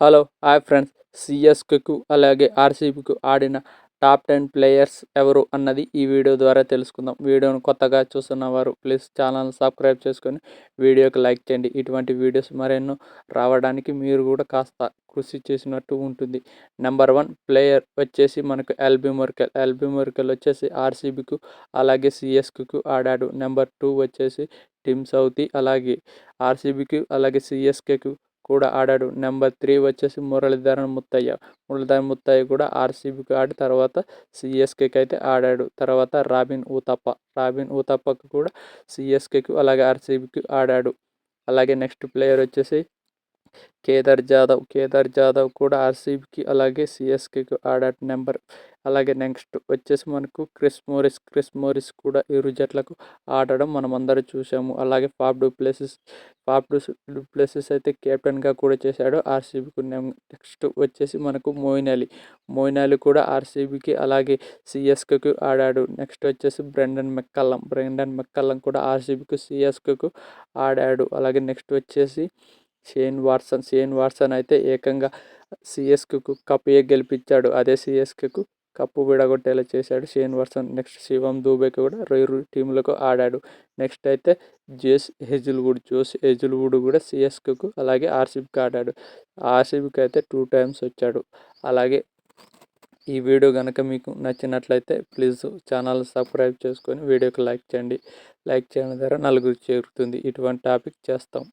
Hello hi friends. సిఎస్కు అలాగే ఆర్సీబీకు ఆడిన top ten players ఎవరు అన్నది ఈ వీడియో ద్వారా తెలుసుకుందాం. వీడియోను కొత్తగా చూస్తున్న వారు ప్లీజ్ ఛానల్ సబ్స్క్రైబ్ చేసుకొని వీడియోకి లైక్ చేయండి. ఇటువంటి వీడియోస్ మరెన్నో రావడానికి మీరు కూడా కాస్త కృషి చేసినట్టు ఉంటుంది. నెంబర్ వన్ ప్లేయర్ వచ్చేసి మనకు ఎల్బీ మొర్కెల్. ఎల్బీ మొర్కెల్ వచ్చేసి ఆర్సీబీకు అలాగే సిఎస్కు ఆడాడు. నెంబర్ టూ వచ్చేసి టిమ్ సౌతి. అలాగే ఆర్సీబీకి అలాగే సిఎస్కేకు కూడా ఆడాడు. నెంబర్ త్రీ వచ్చేసి మురళీధరన్ ముత్తయ్య. మురళీధరన్ ముత్తయ్య కూడా ఆర్సీబీకి ఆడి తర్వాత సిఎస్కేకి అయితే ఆడాడు. తర్వాత రాబిన్ ఊతప్ప. రాబిన్ ఊతప్పకు కూడా సిఎస్కేకి అలాగే ఆర్సీబీకి ఆడాడు. అలాగే నెక్స్ట్ ప్లేయర్ వచ్చేసి కేదార్ జాదవ్ కేదార్ జాదవ్ కూడా ఆర్సీబీకి అలాగే సిఎస్కేకి ఆడాడు నెంబర్. అలాగే నెక్స్ట్ వచ్చేసి మనకు క్రిస్ మోరిస్ క్రిస్ మోరిస్ కూడా ఇరు జట్లకు ఆడడం మనం అందరూ చూసాము అలాగే ఫాప్ డూప్లెసిస్ ఫాప్ డూప్లెసిస్ అయితే కెప్టెన్గా కూడా చేశాడు ఆర్సీబీకి నెక్స్ట్ వచ్చేసి మనకు మోయిన్ అలీ మోయిన్ అలీ కూడా ఆర్సీబీకి అలాగే సిఎస్కేకు ఆడాడు. నెక్స్ట్ వచ్చేసి బ్రెండన్ మెక్కల్లం బ్రెండన్ మెక్కల్లం కూడా ఆర్సీబీకి సిఎస్కేకు ఆడాడు. అలాగే నెక్స్ట్ వచ్చేసి షేన్ వాట్సన్ షేన్ వాట్సన్ అయితే ఏకంగా సిఎస్కు కప్ గెలిపించాడు అదే సిఎస్కు కప్పు విడగొట్టేలా చేశాడు షేన్ వర్సన్ నెక్స్ట్ శివం దూబేకి కూడా రెండు టీంలకు ఆడాడు. నెక్స్ట్ అయితే జేస్ హెజిల్వుడ్. జోస్ హెజిల్వుడ్ కూడా సిఎస్కు అలాగే ఆర్సీబీకి ఆడాడు. ఆర్సీబీకి అయితే టూ టైమ్స్ వచ్చాడు. అలాగే ఈ వీడియో కనుక మీకు నచ్చినట్లయితే ప్లీజ్ ఛానల్ సబ్స్క్రైబ్ చేసుకొని వీడియోకి లైక్ చేయండి. లైక్ చేయడం ద్వారా నలుగురు చేరుతుంది. ఇటువంటి టాపిక్ చేస్తాం.